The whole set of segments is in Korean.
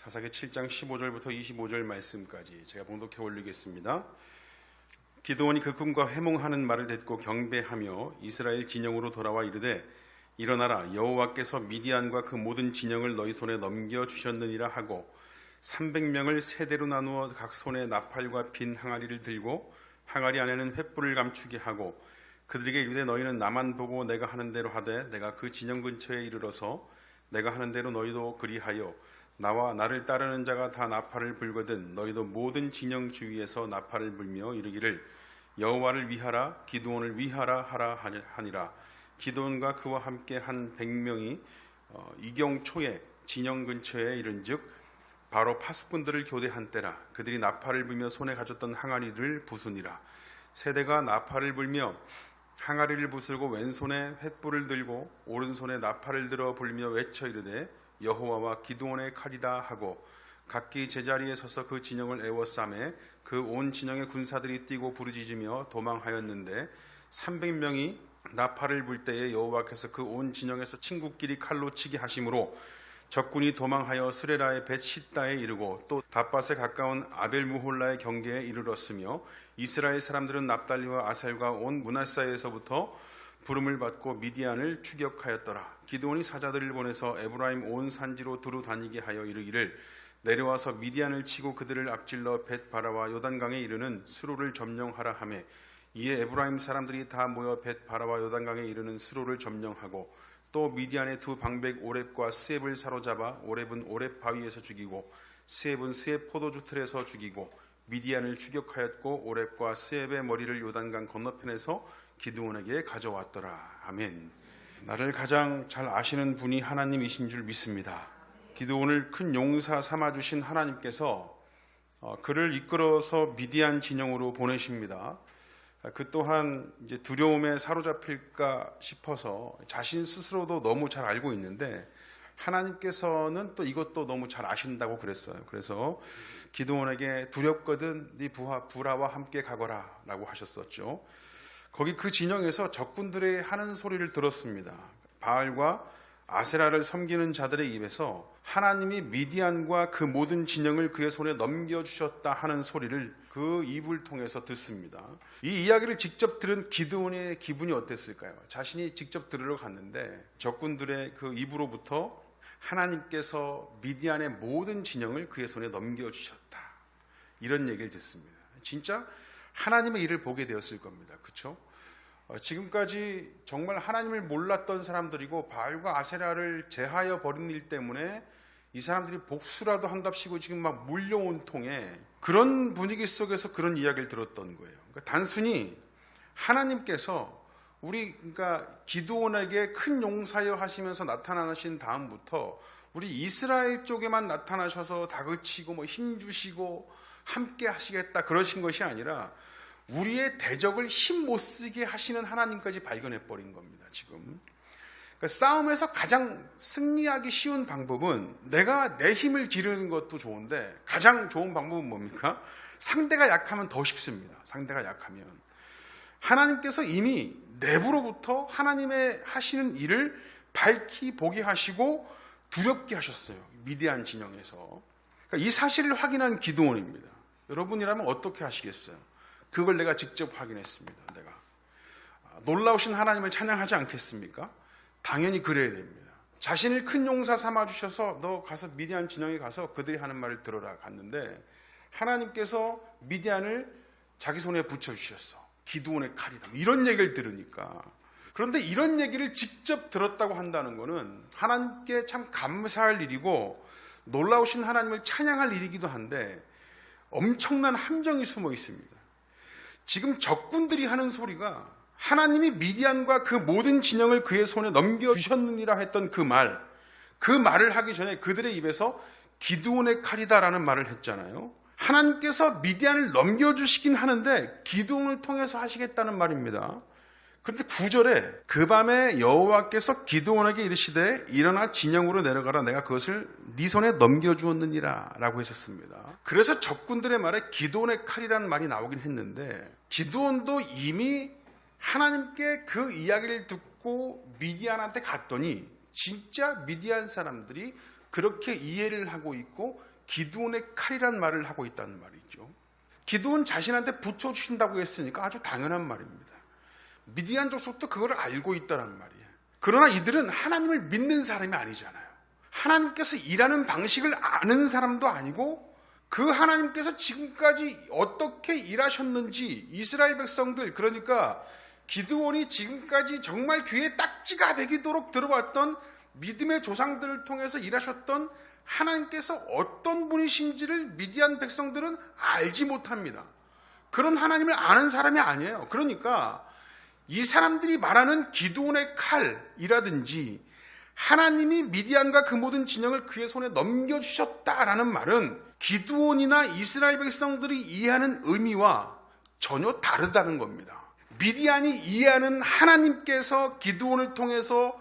사사기 7장 15절부터 25절 말씀까지 제가 봉독해 올리겠습니다. 기도원이 그 꿈과 해몽하는 말을 듣고 경배하며 이스라엘 진영으로 돌아와 이르되 일어나라 여호와께서 미디안과 그 모든 진영을 너희 손에 넘겨 주셨느니라 하고 300명을 세대로 나누어 각 손에 나팔과 빈 항아리를 들고 항아리 안에는 횃불을 감추게 하고 그들에게 이르되 너희는 나만 보고 내가 하는 대로 하되 내가 그 진영 근처에 이르러서 내가 하는 대로 너희도 그리하여 나와 나를 따르는 자가 다 나팔을 불거든 너희도 모든 진영 주위에서 나팔을 불며 이르기를 여호와를 위하라 기드온을 위하라 하라 하니라. 기드온과 그와 함께 한 백명이 어, 이경 초에 진영 근처에 이른즉 바로 파수꾼들을 교대한 때라. 그들이 나팔을 불며 손에 가졌던 항아리를 부수니라. 세대가 나팔을 불며 항아리를 부수고 왼손에 횃불을 들고 오른손에 나팔을 들어 불며 외쳐 이르되 여호와와 기드온의 칼이다 하고 각기 제자리에 서서 그 진영을 애워싸매 그 온 진영의 군사들이 뛰고 부르짖으며 도망하였는데 300명이 나팔을 불 때에 여호와께서 그 온 진영에서 친구끼리 칼로 치게 하심으로 적군이 도망하여 스레라의 벳 시다에 이르고 또 다밭에 가까운 아벨무홀라의 경계에 이르렀으며 이스라엘 사람들은 납달리와 아셀과 온 문하사에서부터 부름을 받고 미디안을 추격하였더라. 기드온이 사자들을 보내서 에브라임 온 산지로 두루 다니게 하여 이르기를 내려와서 미디안을 치고 그들을 앞질러 벳바라와 요단강에 이르는 수로를 점령하라 하매 이에 에브라임 사람들이 다 모여 벳바라와 요단강에 이르는 수로를 점령하고 또 미디안의 두 방백 오렙과 스앱을 사로잡아 오렙은 오렙 바위에서 죽이고 스앱은 스앱 포도주 틀에서 죽이고 미디안을 추격하였고 오렙과 스앱의 머리를 요단강 건너편에서 기드온에게 가져왔더라. 아멘. 나를 가장 잘 아시는 분이 하나님이신 줄 믿습니다. 기드온을 큰 용사 삼아 주신 하나님께서 어, 그를 이끌어서 미디안 진영으로 보내십니다. 그 또한 이제 두려움에 사로잡힐까 싶어서 자신 스스로도 너무 잘 알고 있는데 하나님께서는 또 이것도 너무 잘 아신다고 그랬어요. 그래서 기드온에게 두렵거든 네 부하 부라와 함께 가거라라고 하셨었죠. 거기 그 진영에서 적군들의 하는 소리를 들었습니다. 바알과 아세라를 섬기는 자들의 입에서 하나님이 미디안과 그 모든 진영을 그의 손에 넘겨주셨다 하는 소리를 그 입을 통해서 듣습니다. 이 이야기를 직접 들은 기드온의 기분이 어땠을까요? 자신이 직접 들으러 갔는데 적군들의 그 입으로부터 하나님께서 미디안의 모든 진영을 그의 손에 넘겨주셨다. 이런 얘기를 듣습니다. 진짜 하나님의 일을 보게 되었을 겁니다. 그렇죠? 지금까지 정말 하나님을 몰랐던 사람들이고 바알과 아세라를 제하여 버린 일 때문에 이 사람들이 복수라도 한답시고 지금 막 물려온 통에 그런 분위기 속에서 그런 이야기를 들었던 거예요. 그러니까 단순히 하나님께서 우리 그러니까 기도원에게 큰 용사여 하시면서 나타나신 다음부터 우리 이스라엘 쪽에만 나타나셔서 다그치고 뭐 힘 주시고 함께 하시겠다 그러신 것이 아니라 우리의 대적을 힘 못 쓰게 하시는 하나님까지 발견해 버린 겁니다. 지금 그러니까 싸움에서 가장 승리하기 쉬운 방법은 내가 내 힘을 기르는 것도 좋은데 가장 좋은 방법은 뭡니까? 상대가 약하면 더 쉽습니다. 상대가 약하면 하나님께서 이미 내부로부터 하나님의 하시는 일을 밝히 보게 하시고 두렵게 하셨어요. 미디안 진영에서 그러니까 이 사실을 확인한 기도원입니다. 여러분이라면 어떻게 하시겠어요? 그걸 내가 직접 확인했습니다. 내가 놀라우신 하나님을 찬양하지 않겠습니까? 당연히 그래야 됩니다. 자신을 큰 용사 삼아 주셔서 너 가서 미디안 진영에 가서 그들이 하는 말을 들어라 갔는데 하나님께서 미디안을 자기 손에 붙여 주셨어. 기도원의 칼이다. 이런 얘기를 들으니까 그런데 이런 얘기를 직접 들었다고 한다는 것은 하나님께 참 감사할 일이고 놀라우신 하나님을 찬양할 일이기도 한데 엄청난 함정이 숨어 있습니다. 지금 적군들이 하는 소리가 하나님이 미디안과 그 모든 진영을 그의 손에 넘겨주셨느니라 했던 그 말, 그 말을 하기 전에 그들의 입에서 기드온의 칼이다라는 말을 했잖아요. 하나님께서 미디안을 넘겨주시긴 하는데 기드온을 통해서 하시겠다는 말입니다. 그런데 구절에 그 밤에 여호와께서 기드온에게 이르시되 일어나 진영으로 내려가라 내가 그것을 네 손에 넘겨주었느니라 라고 했었습니다. 그래서 적군들의 말에 기드온의 칼이라는 말이 나오긴 했는데 기드온도 이미 하나님께 그 이야기를 듣고 미디안한테 갔더니 진짜 미디안 사람들이 그렇게 이해를 하고 있고 기드온의 칼이란 말을 하고 있다는 말이죠. 기드온 자신한테 붙여주신다고 했으니까 아주 당연한 말입니다. 미디안 족속도 그걸 알고 있다는 말이에요. 그러나 이들은 하나님을 믿는 사람이 아니잖아요. 하나님께서 일하는 방식을 아는 사람도 아니고 그 하나님께서 지금까지 어떻게 일하셨는지 이스라엘 백성들 그러니까 기드온이 지금까지 정말 귀에 딱지가 배기도록 들어왔던 믿음의 조상들을 통해서 일하셨던 하나님께서 어떤 분이신지를 미디안 백성들은 알지 못합니다. 그런 하나님을 아는 사람이 아니에요. 그러니까 이 사람들이 말하는 기도원의 칼이라든지 하나님이 미디안과 그 모든 진영을 그의 손에 넘겨주셨다라는 말은 기두온이나 이스라엘 백성들이 이해하는 의미와 전혀 다르다는 겁니다. 미디안이 이해하는 하나님께서 기두온을 통해서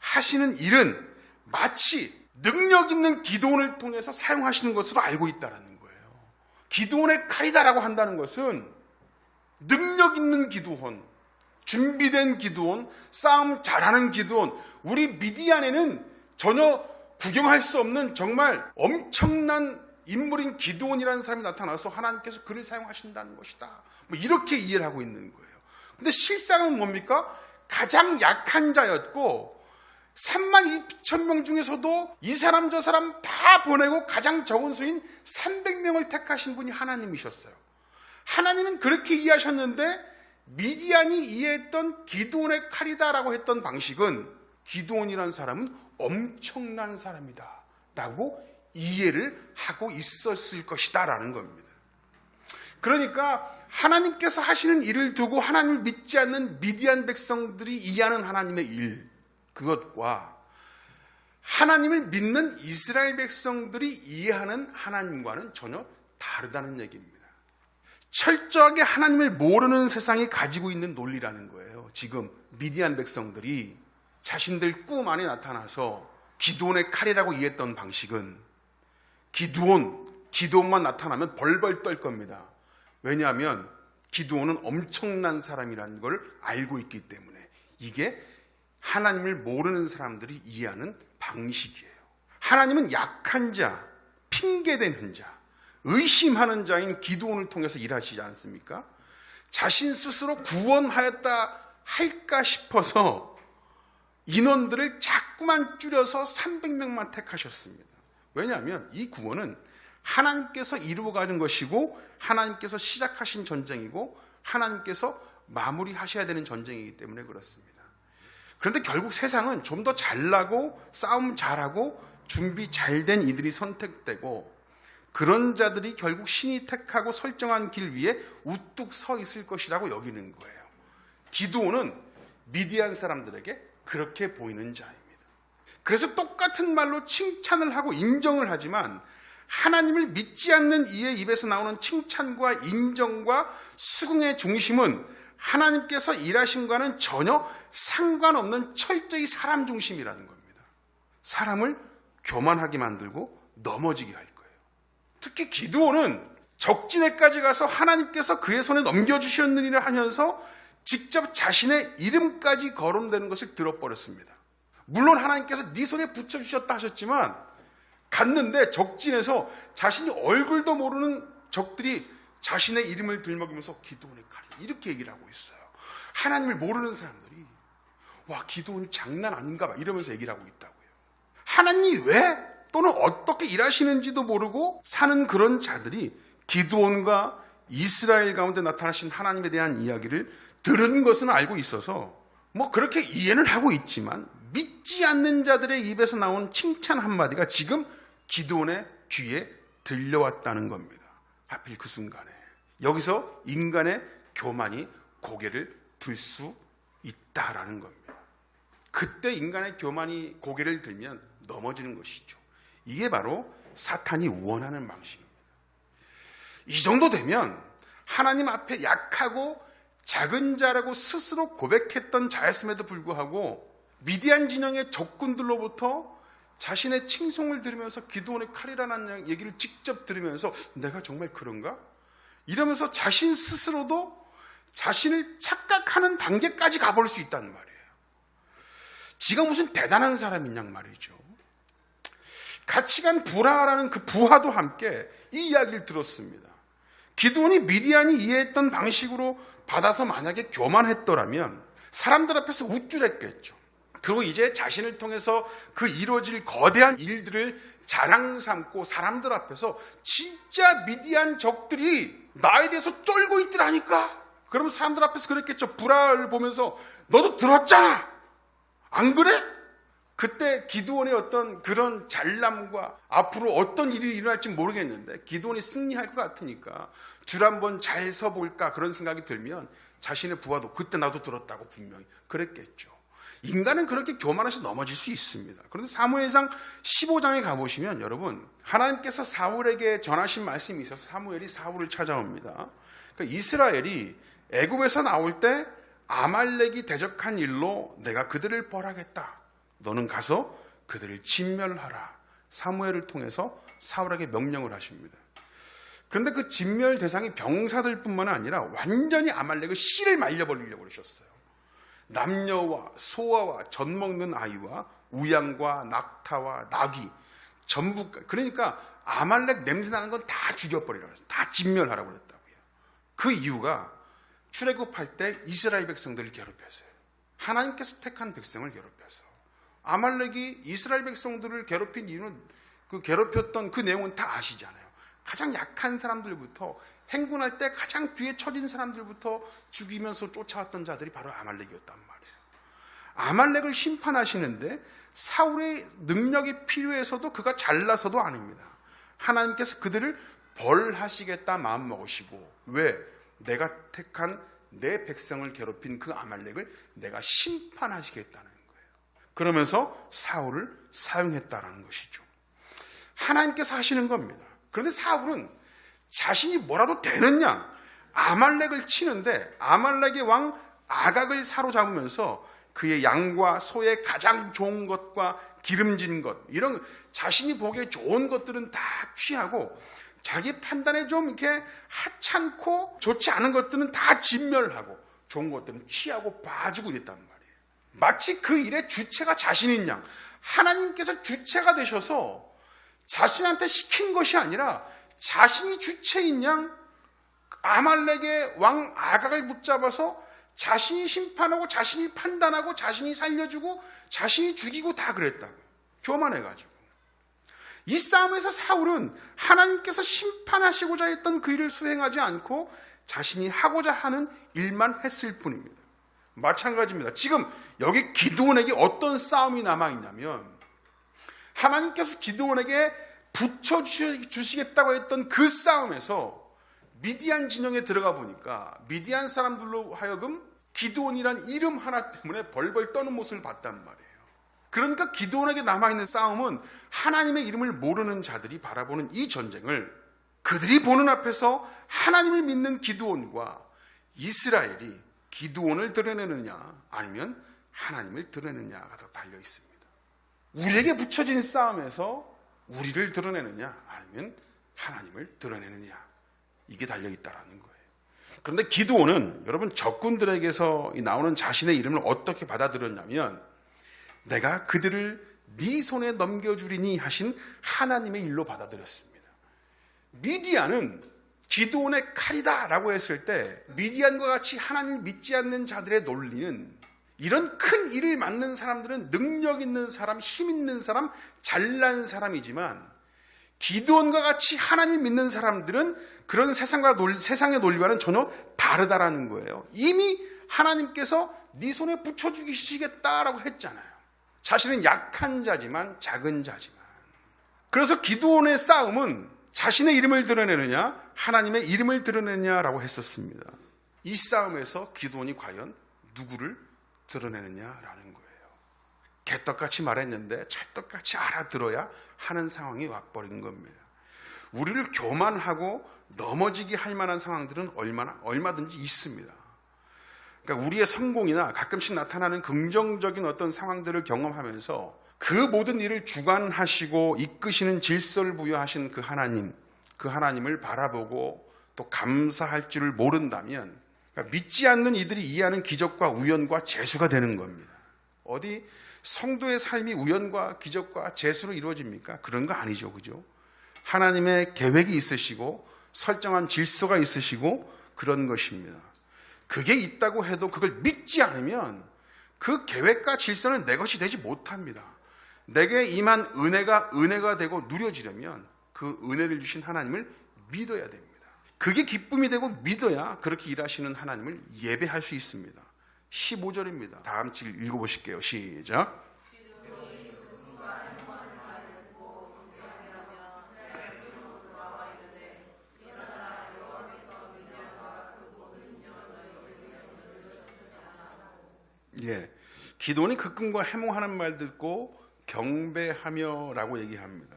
하시는 일은 마치 능력 있는 기도원을 통해서 사용하시는 것으로 알고 있다는 거예요. 기도원의 칼이다라고 한다는 것은 능력 있는 기도원, 준비된 기도원, 싸움 잘하는 기도원, 우리 미디안에는 전혀 구경할 수 없는 정말 엄청난 인물인 기도원이라는 사람이 나타나서 하나님께서 그를 사용하신다는 것이다. 뭐 이렇게 이해를 하고 있는 거예요. 근데 실상은 뭡니까? 가장 약한 자였고 3만 2천 명 중에서도 이 사람 저 사람 다 보내고 가장 적은 수인 300명을 택하신 분이 하나님이셨어요. 하나님은 그렇게 이해하셨는데 미디안이 이해했던 기도원의 칼이다라고 했던 방식은 기도원이라는 사람은 엄청난 사람이다. 라고 이해를 하고 있었을 것이다 라는 겁니다. 그러니까 하나님께서 하시는 일을 두고 하나님을 믿지 않는 미디안 백성들이 이해하는 하나님의 일, 그것과 하나님을 믿는 이스라엘 백성들이 이해하는 하나님과는 전혀 다르다는 얘기입니다. 철저하게 하나님을 모르는 세상이 가지고 있는 논리라는 거예요. 지금 미디안 백성들이 자신들 꿈 안에 나타나서 기도원의 칼이라고 이해했던 방식은 기도원, 기도원만 나타나면 벌벌 떨 겁니다. 왜냐하면 기도원은 엄청난 사람이라는 걸 알고 있기 때문에 이게 하나님을 모르는 사람들이 이해하는 방식이에요. 하나님은 약한 자, 핑계대는 자, 의심하는 자인 기도원을 통해서 일하시지 않습니까? 자신 스스로 구원하였다 할까 싶어서 인원들을 자꾸만 줄여서 300명만 택하셨습니다. 왜냐하면 이 구원은 하나님께서 이루어가는 것이고 하나님께서 시작하신 전쟁이고 하나님께서 마무리하셔야 되는 전쟁이기 때문에 그렇습니다. 그런데 결국 세상은 좀 더 잘나고 싸움 잘하고 준비 잘 된 이들이 선택되고 그런 자들이 결국 신이 택하고 설정한 길 위에 우뚝 서 있을 것이라고 여기는 거예요. 기도는 미디안 사람들에게 그렇게 보이는 자입니다. 그래서 똑같은 말로 칭찬을 하고 인정을 하지만 하나님을 믿지 않는 이의 입에서 나오는 칭찬과 인정과 수긍의 중심은 하나님께서 일하심과는 전혀 상관없는 철저히 사람 중심이라는 겁니다. 사람을 교만하게 만들고 넘어지게 할. 특히 기도원은 적진에까지 가서 하나님께서 그의 손에 넘겨주셨느니라 하면서 직접 자신의 이름까지 거론되는 것을 들어버렸습니다. 물론 하나님께서 네 손에 붙여주셨다 하셨지만 갔는데 적진에서 자신이 얼굴도 모르는 적들이 자신의 이름을 들먹이면서 기도원의 칼이 이렇게 얘기를 하고 있어요. 하나님을 모르는 사람들이 와 기도원 장난 아닌가 봐 이러면서 얘기를 하고 있다고요. 하나님이 왜 또는 어떻게 일하시는지도 모르고 사는 그런 자들이 기도원과 이스라엘 가운데 나타나신 하나님에 대한 이야기를 들은 것은 알고 있어서 뭐 그렇게 이해는 하고 있지만 믿지 않는 자들의 입에서 나온 칭찬 한마디가 지금 기도원의 귀에 들려왔다는 겁니다. 하필 그 순간에. 여기서 인간의 교만이 고개를 들 수 있다라는 겁니다. 그때 인간의 교만이 고개를 들면 넘어지는 것이죠. 이게 바로 사탄이 원하는 방식입니다. 이 정도 되면 하나님 앞에 약하고 작은 자라고 스스로 고백했던 자였음에도 불구하고 미디안 진영의 적군들로부터 자신의 칭송을 들으면서 기도원의 칼이라는 얘기를 직접 들으면서 내가 정말 그런가? 이러면서 자신 스스로도 자신을 착각하는 단계까지 가볼 수 있다는 말이에요. 지가 무슨 대단한 사람이냐 말이죠. 간 부라라는 그 부하도 함께 이 이야기를 들었습니다. 기도원이 미디안이 이해했던 방식으로 받아서 만약에 교만했더라면 사람들 앞에서 우쭐했겠죠. 그리고 이제 자신을 통해서 그 이루어질 거대한 일들을 자랑 삼고 사람들 앞에서 진짜 미디안 적들이 나에 대해서 쫄고 있더라니까. 그러면 사람들 앞에서 그랬겠죠. 불화를 보면서 너도 들었잖아. 안 그래? 그때 기도원의 어떤 그런 잘남과 앞으로 어떤 일이 일어날지 모르겠는데 기도원이 승리할 것 같으니까 줄 한번 잘 서볼까 그런 생각이 들면 자신의 부하도 그때 나도 들었다고 분명히 그랬겠죠. 인간은 그렇게 교만해서 넘어질 수 있습니다. 그런데 사무엘상 15장에 가보시면 여러분 하나님께서 사울에게 전하신 말씀이 있어서 사무엘이 사울을 찾아옵니다. 그러니까 이스라엘이 애굽에서 나올 때 아말렉이 대적한 일로 내가 그들을 벌하겠다. 너는 가서 그들을 진멸하라. 사무엘을 통해서 사울에게 명령을 하십니다. 그런데 그 진멸 대상이 병사들뿐만 아니라 완전히 아말렉의 씨를 말려버리려고 그러셨어요. 남녀와 소아와 젖 먹는 아이와 우양과 낙타와 낙이 전부 그러니까 아말렉 냄새 나는 건 다 죽여버리라 그랬어요. 다 진멸하라고 그랬다고요. 그 이유가 출애굽할 때 이스라엘 백성들을 괴롭혔어요. 하나님께서 택한 백성을 괴롭혀서 아말렉이 이스라엘 백성들을 괴롭힌 이유는 그 괴롭혔던 그 내용은 다 아시잖아요. 가장 약한 사람들부터 행군할 때 가장 뒤에 처진 사람들부터 죽이면서 쫓아왔던 자들이 바로 아말렉이었단 말이에요. 아말렉을 심판하시는데 사울의 능력이 필요해서도 그가 잘나서도 아닙니다. 하나님께서 그들을 벌하시겠다 마음 먹으시고 왜 내가 택한 내 백성을 괴롭힌 그 아말렉을 내가 심판하시겠다는. 그러면서 사울을 사용했다라는 것이죠. 하나님께서 하시는 겁니다. 그런데 사울은 자신이 뭐라도 되느냐 아말렉을 치는데 아말렉의 왕 아각을 사로잡으면서 그의 양과 소의 가장 좋은 것과 기름진 것 이런 자신이 보기에 좋은 것들은 다 취하고 자기 판단에 좀 이렇게 하찮고 좋지 않은 것들은 다 진멸하고 좋은 것들은 취하고 봐주고 이랬단 말이에요. 마치 그 일의 주체가 자신인 양 하나님께서 주체가 되셔서 자신한테 시킨 것이 아니라 자신이 주체인 양 아말렉의 왕 아각을 붙잡아서 자신이 심판하고 자신이 판단하고 자신이 살려주고 자신이 죽이고 다 그랬다고 교만해가지고 이 싸움에서 사울은 하나님께서 심판하시고자 했던 그 일을 수행하지 않고 자신이 하고자 하는 일만 했을 뿐입니다. 마찬가지입니다. 지금 여기 기도원에게 어떤 싸움이 남아있냐면 하나님께서 기도원에게 붙여주시겠다고 했던 그 싸움에서 미디안 진영에 들어가 보니까 미디안 사람들로 하여금 기도원이란 이름 하나 때문에 벌벌 떠는 모습을 봤단 말이에요. 그러니까 기도원에게 남아있는 싸움은 하나님의 이름을 모르는 자들이 바라보는 이 전쟁을 그들이 보는 앞에서 하나님을 믿는 기도원과 이스라엘이 기도원을 드러내느냐 아니면 하나님을 드러내느냐가 더 달려 있습니다. 우리에게 붙여진 싸움에서 우리를 드러내느냐 아니면 하나님을 드러내느냐 이게 달려 있다라는 거예요. 그런데 기도원은 여러분 적군들에게서 나오는 자신의 이름을 어떻게 받아들였냐면 내가 그들을 네 손에 넘겨주리니 하신 하나님의 일로 받아들였습니다. 미디안은 기도원의 칼이다 라고 했을 때 미디안과 같이 하나님을 믿지 않는 자들의 논리는 이런 큰 일을 맡는 사람들은 능력 있는 사람, 힘 있는 사람, 잘난 사람이지만 기도원과 같이 하나님 믿는 사람들은 그런 세상과 논, 세상의 논리와는 전혀 다르다라는 거예요. 이미 하나님께서 네 손에 붙여 주시겠다라고 했잖아요. 자신은 약한 자지만 작은 자지만. 그래서 기도원의 싸움은 자신의 이름을 드러내느냐, 하나님의 이름을 드러내느냐라고 했었습니다. 이 싸움에서 기도원이 과연 누구를 드러내느냐라는 거예요. 개떡같이 말했는데 찰떡같이 알아들어야 하는 상황이 와버린 겁니다. 우리를 교만하고 넘어지게 할 만한 상황들은 얼마나 얼마든지 있습니다. 그러니까 우리의 성공이나 가끔씩 나타나는 긍정적인 어떤 상황들을 경험하면서 그 모든 일을 주관하시고 이끄시는 질서를 부여하신 그 하나님, 그 하나님을 바라보고 또 감사할 줄을 모른다면 그러니까 믿지 않는 이들이 이해하는 기적과 우연과 재수가 되는 겁니다. 어디 성도의 삶이 우연과 기적과 재수로 이루어집니까? 그런 거 아니죠. 그죠? 하나님의 계획이 있으시고 설정한 질서가 있으시고 그런 것입니다. 그게 있다고 해도 그걸 믿지 않으면 그 계획과 질서는 내 것이 되지 못합니다. 내게 임한 은혜가 은혜가 되고 누려지려면 그 은혜를 주신 하나님을 믿어야 됩니다. 그게 기쁨이 되고 믿어야 그렇게 일하시는 하나님을 예배할 수 있습니다. 15절입니다. 다음 줄 읽어보실게요. 시작. 예. 기도원이 극금과 해몽하는 말 듣고 경배하며라고 얘기합니다.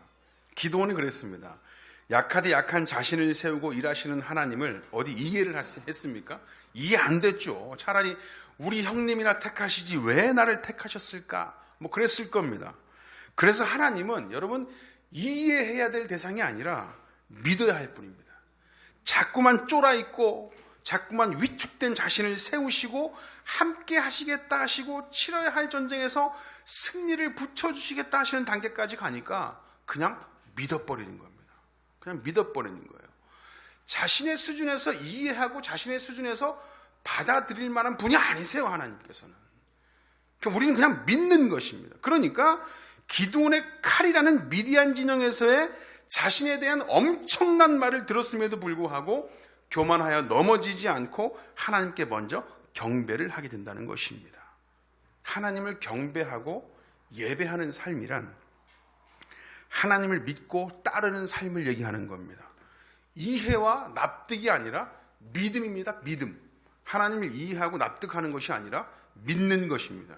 기도원이 그랬습니다. 약하되 약한 자신을 세우고 일하시는 하나님을 어디 이해를 했습니까? 이해 안 됐죠. 차라리 우리 형님이나 택하시지 왜 나를 택하셨을까? 뭐 그랬을 겁니다. 그래서 하나님은 여러분 이해해야 될 대상이 아니라 믿어야 할 뿐입니다. 자꾸만 쫄아 있고 자꾸만 위축된 자신을 세우시고 함께 하시겠다 하시고 치러야 할 전쟁에서 승리를 붙여주시겠다 하시는 단계까지 가니까 그냥 믿어버리는 겁니다. 그냥 믿어버리는 거예요. 자신의 수준에서 이해하고 자신의 수준에서 받아들일 만한 분이 아니세요, 하나님께서는. 그러니까 우리는 그냥 믿는 것입니다. 그러니까 기도원의 칼이라는 미디안 진영에서의 자신에 대한 엄청난 말을 들었음에도 불구하고 교만하여 넘어지지 않고 하나님께 먼저 경배를 하게 된다는 것입니다. 하나님을 경배하고 예배하는 삶이란 하나님을 믿고 따르는 삶을 얘기하는 겁니다. 이해와 납득이 아니라 믿음입니다. 믿음. 하나님을 이해하고 납득하는 것이 아니라 믿는 것입니다.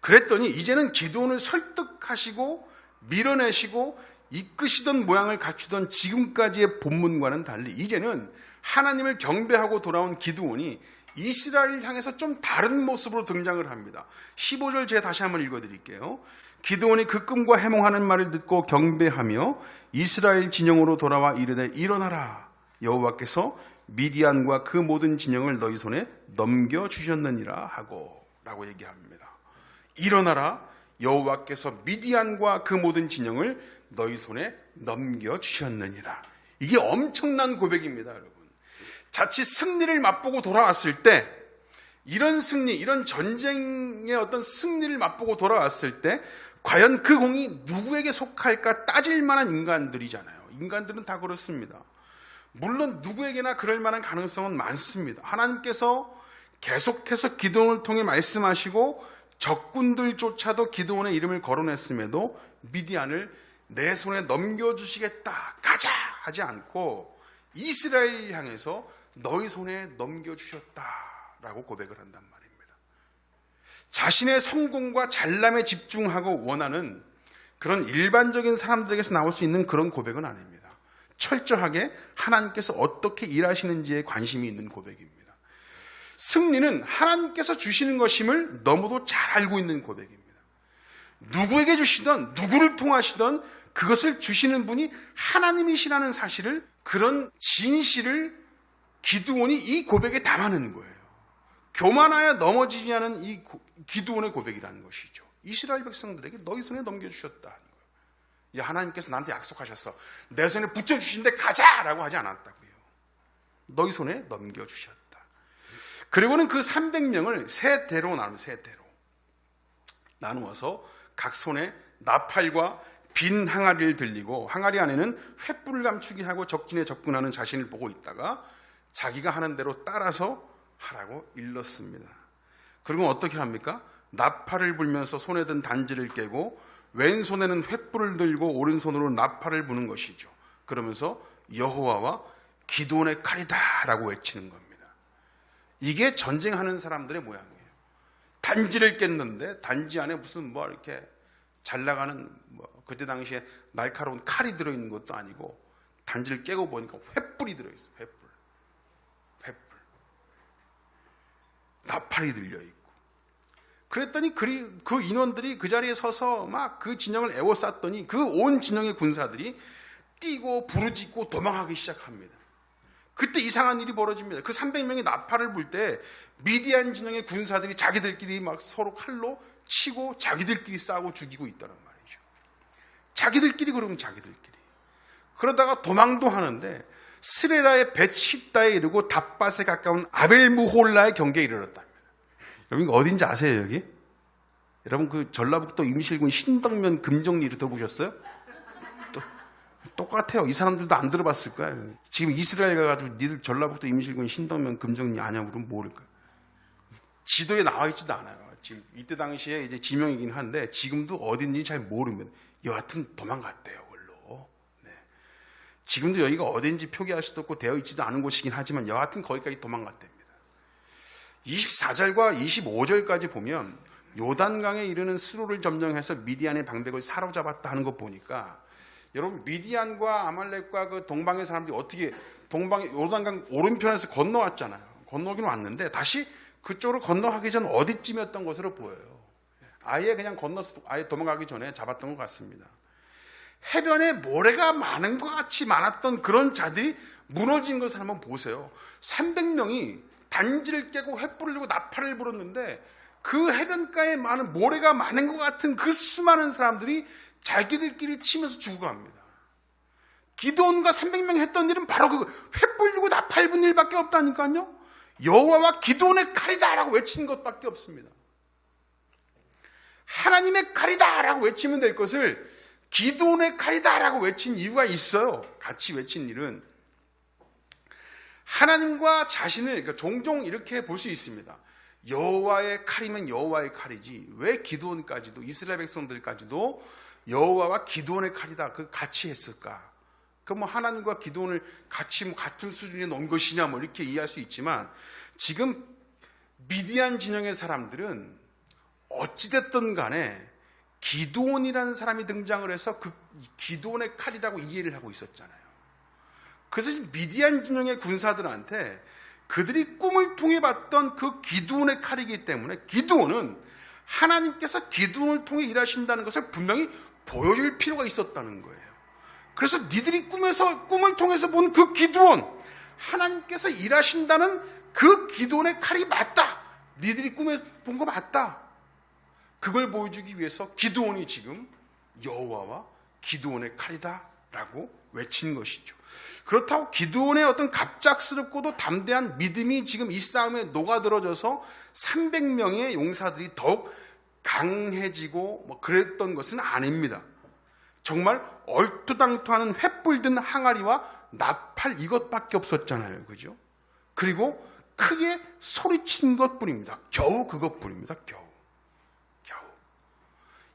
그랬더니 이제는 기도원을 설득하시고 밀어내시고 이끄시던 모양을 갖추던 지금까지의 본문과는 달리 이제는 하나님을 경배하고 돌아온 기드온이 이스라엘을 향해서 좀 다른 모습으로 등장을 합니다. 15절 제가 다시 한번 읽어드릴게요. 기드온이 극금과 해몽하는 말을 듣고 경배하며 이스라엘 진영으로 돌아와 이르되 일어나라 여호와께서 미디안과 그 모든 진영을 너희 손에 넘겨 주셨느니라 하고 라고 얘기합니다. 일어나라 여호와께서 미디안과 그 모든 진영을 너희 손에 넘겨 주셨느니라. 이게 엄청난 고백입니다, 여러분. 자칫 승리를 맛보고 돌아왔을 때 이런 승리, 이런 전쟁의 어떤 승리를 맛보고 돌아왔을 때 과연 그 공이 누구에게 속할까 따질 만한 인간들이잖아요. 인간들은 다 그렇습니다. 물론 누구에게나 그럴 만한 가능성은 많습니다. 하나님께서 계속해서 기도원을 통해 말씀하시고 적군들조차도 기도원의 이름을 거론했음에도 미디안을 내 손에 넘겨주시겠다, 가자! 하지 않고 이스라엘 향해서 너희 손에 넘겨주셨다라고 고백을 한단 말입니다. 자신의 성공과 잘남에 집중하고 원하는 그런 일반적인 사람들에게서 나올 수 있는 그런 고백은 아닙니다. 철저하게 하나님께서 어떻게 일하시는지에 관심이 있는 고백입니다. 승리는 하나님께서 주시는 것임을 너무도 잘 알고 있는 고백입니다. 누구에게 주시던 누구를 통하시던 그것을 주시는 분이 하나님이시라는 사실을 그런 진실을 기두온이 이 고백에 담아내는 거예요. 교만하여 넘어지지 않은 이 기두온의 고백이라는 것이죠. 이스라엘 백성들에게 너희 손에 넘겨주셨다. 이제 하나님께서 나한테 약속하셨어. 내 손에 붙여주신데 가자 라고 하지 않았다고요. 너희 손에 넘겨주셨다. 그리고는 그 300명을 세 대로 나누 세 대로 나누어서 각 손에 나팔과 빈 항아리를 들리고 항아리 안에는 횃불을 감추게 하고 적진에 접근하는 자신을 보고 있다가 자기가 하는 대로 따라서 하라고 일렀습니다. 그리고 어떻게 합니까? 나팔을 불면서 손에 든 단지를 깨고 왼손에는 횃불을 들고 오른손으로 나팔을 부는 것이죠. 그러면서 여호와와 기도원의 칼이다라고 외치는 겁니다. 이게 전쟁하는 사람들의 모양이에요. 단지를 깼는데 단지 안에 무슨 뭐 이렇게 잘 나가는 뭐 그때 당시에 날카로운 칼이 들어있는 것도 아니고 단지를 깨고 보니까 횃불이 들어있어. 요 횃불. 횃불. 나팔이 들려 있고. 그랬더니 그 인원들이 그 자리에 서서 막 그 진영을 애워쌌더니 그 온 진영의 군사들이 뛰고 부르짖고 도망하기 시작합니다. 그때 이상한 일이 벌어집니다. 그 300명이 나팔을 불 때 미디안 진영의 군사들이 자기들끼리 막 서로 칼로 치고 자기들끼리 싸우고 죽이고 있다는 말이죠. 자기들끼리 그러면 자기들끼리. 그러다가 도망도 하는데 스레라의 벳십다에 이르고 답밭에 가까운 아벨무홀라의 경계에 이르렀답니다. 여러분 어딘지 아세요 여기? 여러분 그 전라북도 임실군 신덕면 금정리를 들어보셨어요? 또 똑같아요. 이 사람들도 안 들어봤을 거예요. 지금 이스라엘 가가지고 니들 전라북도 임실군 신덕면 금정리 아냐 그러면 모를까? 지도에 나와 있지도 않아요. 지금 이때 당시에 이제 지명이긴 한데 지금도 어딘지 잘 모르면 여하튼 도망갔대요. 지금도 여기가 어딘지 표기할 수도 없고 되어 있지도 않은 곳이긴 하지만 여하튼 거기까지 도망갔답니다. 24절과 25절까지 보면 요단강에 이르는 수로를 점령해서 미디안의 방백을 사로잡았다 하는 거 보니까 여러분 미디안과 아말렉과 그 동방의 사람들이 어떻게 동방 요단강 오른편에서 건너왔잖아요. 건너긴 왔는데 다시 그쪽으로 건너가기 전 어디쯤이었던 것으로 보여요. 아예 그냥 건너서 아예 도망가기 전에 잡았던 것 같습니다. 해변에 모래가 많은 것 같이 많았던 그런 자들이 무너진 것을 한번 보세요. 300명이 단지를 깨고 횃불을 들고 나팔을 불었는데 그 해변가에 많은 모래가 많은 것 같은 그 수많은 사람들이 자기들끼리 치면서 죽어갑니다. 기도원과 300명이 했던 일은 바로 그 횃불 들고 나팔 분 일밖에 없다니까요. 여호와와 기도원의 칼이다라고 외친 것밖에 없습니다. 하나님의 칼이다라고 외치면 될 것을 기도원의 칼이다라고 외친 이유가 있어요. 같이 외친 일은 하나님과 자신을 그러니까 종종 이렇게 볼 수 있습니다. 여호와의 칼이면 여호와의 칼이지 왜 기도원까지도 이스라엘 백성들까지도 여호와와 기도원의 칼이다 그 같이 했을까? 그뭐 하나님과 기도원을 같이 뭐 같은 수준에 놓은 것이냐 뭐 이렇게 이해할 수 있지만 지금 미디안 진영의 사람들은 어찌됐든 간에 기도원이라는 사람이 등장을 해서 그 기도원의 칼이라고 이해를 하고 있었잖아요. 그래서 미디안 진영의 군사들한테 그들이 꿈을 통해 봤던 그 기도원의 칼이기 때문에 기도원은 하나님께서 기도원을 통해 일하신다는 것을 분명히 보여줄 필요가 있었다는 거예요. 그래서 니들이 꿈에서 꿈을 통해서 본 그 기도원 하나님께서 일하신다는 그 기도원의 칼이 맞다. 니들이 꿈에서 본 거 맞다. 그걸 보여주기 위해서 기도원이 지금 여호와와 기도원의 칼이다라고 외친 것이죠. 그렇다고 기도원의 어떤 갑작스럽고도 담대한 믿음이 지금 이 싸움에 녹아들어져서 300명의 용사들이 더욱 강해지고 뭐 그랬던 것은 아닙니다. 정말 얼토당토하는 횃불 든 항아리와 나팔 이것밖에 없었잖아요. 그죠? 그리고 크게 소리친 것뿐입니다. 겨우 그것뿐입니다. 겨우.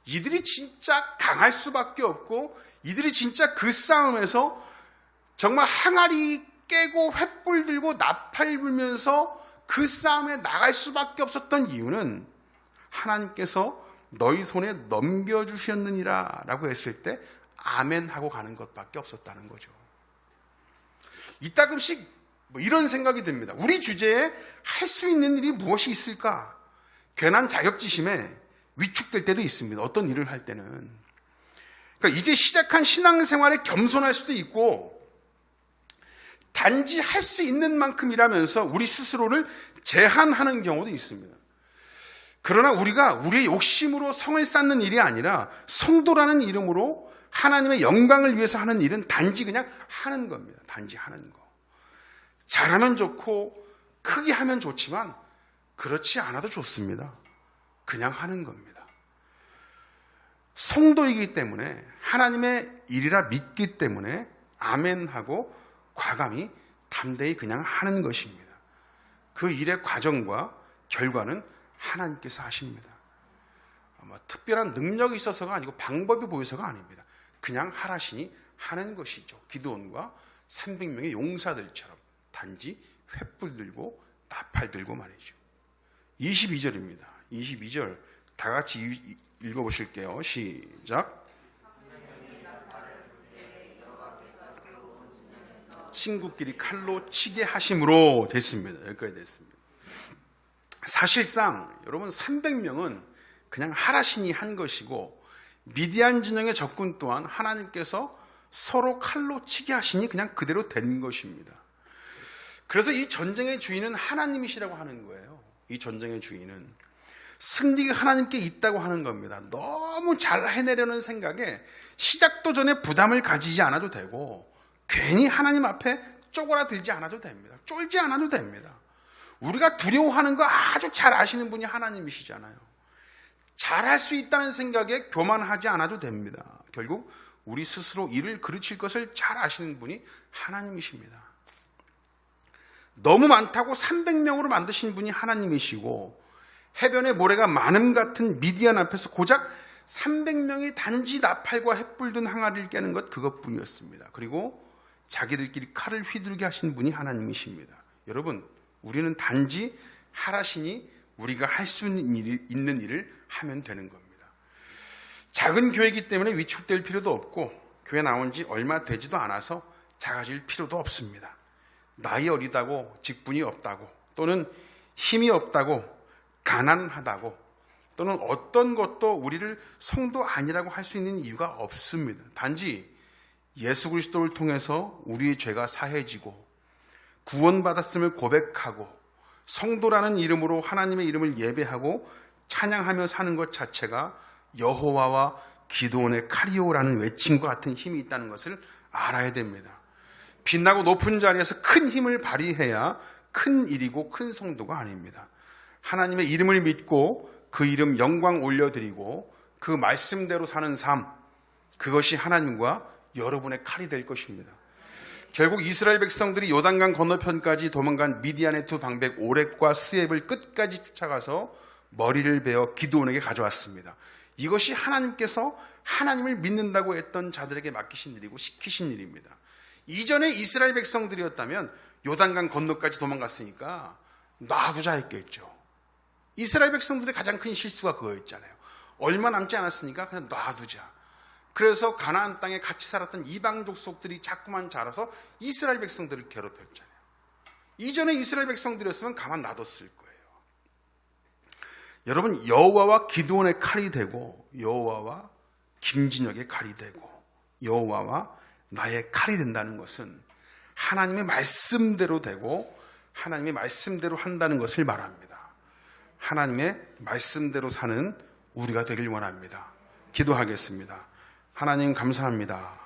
이들이 진짜 강할 수밖에 없고 이들이 진짜 그 싸움에서 정말 항아리 깨고 횃불 들고 나팔 불면서 그 싸움에 나갈 수밖에 없었던 이유는 하나님께서 너희 손에 넘겨주셨느니라 라고 했을 때 아멘 하고 가는 것밖에 없었다는 거죠. 이따금씩 뭐 이런 생각이 듭니다. 우리 주제에 할 수 있는 일이 무엇이 있을까? 괜한 자격지심에 위축될 때도 있습니다. 어떤 일을 할 때는. 그러니까 이제 시작한 신앙생활에 겸손할 수도 있고 단지 할 수 있는 만큼 일하면서 우리 스스로를 제한하는 경우도 있습니다. 그러나 우리가 우리의 욕심으로 성을 쌓는 일이 아니라 성도라는 이름으로 하나님의 영광을 위해서 하는 일은 단지 그냥 하는 겁니다. 단지 하는 거. 잘하면 좋고 크게 하면 좋지만 그렇지 않아도 좋습니다. 그냥 하는 겁니다. 성도이기 때문에 하나님의 일이라 믿기 때문에 아멘하고 과감히 담대히 그냥 하는 것입니다. 그 일의 과정과 결과는 하나님께서 하십니다. 뭐 특별한 능력이 있어서가 아니고 방법이 보여서가 아닙니다. 그냥 하라시니 하는 것이죠. 기도원과 300명의 용사들처럼 단지 횃불 들고 나팔 들고 말이죠. 22절입니다. 22절 다 같이 읽어보실게요. 시작. 친구끼리 칼로 치게 하심으로 됐습니다. 여기까지 됐습니다. 사실상 여러분 300명은 그냥 하라신이 한 것이고 미디안 진영의 적군 또한 하나님께서 서로 칼로 치게 하시니 그냥 그대로 된 것입니다. 그래서 이 전쟁의 주인은 하나님이시라고 하는 거예요. 이 전쟁의 주인은 승리가 하나님께 있다고 하는 겁니다. 너무 잘 해내려는 생각에 시작도 전에 부담을 가지지 않아도 되고 괜히 하나님 앞에 쪼그라들지 않아도 됩니다. 쫄지 않아도 됩니다. 우리가 두려워하는 거 아주 잘 아시는 분이 하나님이시잖아요. 잘할 수 있다는 생각에 교만하지 않아도 됩니다. 결국 우리 스스로 일을 그르칠 것을 잘 아시는 분이 하나님이십니다. 너무 많다고 300명으로 만드신 분이 하나님이시고 해변의 모래가 많음 같은 미디안 앞에서 고작 300명이 단지 나팔과 햇불 든 항아리를 깨는 것 그것뿐이었습니다. 그리고 자기들끼리 칼을 휘두르게 하신 분이 하나님이십니다. 여러분, 우리는 단지 하라시니 우리가 할 수 있는 일을 하면 되는 겁니다. 작은 교회이기 때문에 위축될 필요도 없고 교회 나온 지 얼마 되지도 않아서 작아질 필요도 없습니다. 나이 어리다고 직분이 없다고 또는 힘이 없다고 가난하다고 또는 어떤 것도 우리를 성도 아니라고 할 수 있는 이유가 없습니다. 단지 예수 그리스도를 통해서 우리의 죄가 사해지고 구원받았음을 고백하고 성도라는 이름으로 하나님의 이름을 예배하고 찬양하며 사는 것 자체가 여호와와 기도원의 카리오라는 외침과 같은 힘이 있다는 것을 알아야 됩니다. 빛나고 높은 자리에서 큰 힘을 발휘해야 큰 일이고 큰 성도가 아닙니다. 하나님의 이름을 믿고 그 이름 영광 올려드리고 그 말씀대로 사는 삶, 그것이 하나님과 여러분의 칼이 될 것입니다. 결국 이스라엘 백성들이 요단강 건너편까지 도망간 미디안의 두 방백 오렙과 스앱을 끝까지 쫓아가서 머리를 베어 기도원에게 가져왔습니다. 이것이 하나님께서 하나님을 믿는다고 했던 자들에게 맡기신 일이고 시키신 일입니다. 이전에 이스라엘 백성들이었다면 요단강 건너까지 도망갔으니까 놔두자 했겠죠. 이스라엘 백성들의 가장 큰 실수가 그거였잖아요. 얼마 남지 않았으니까 그냥 놔두자. 그래서 가나안 땅에 같이 살았던 이방 족속들이 자꾸만 자라서 이스라엘 백성들을 괴롭혔잖아요. 이전에 이스라엘 백성들이었으면 가만 놔뒀을 거예요. 여러분 여호와와 기도원의 칼이 되고 여호와와 김진혁의 칼이 되고 여호와와 나의 칼이 된다는 것은 하나님의 말씀대로 되고 하나님의 말씀대로 한다는 것을 말합니다. 하나님의 말씀대로 사는 우리가 되길 원합니다. 기도하겠습니다. 하나님 감사합니다.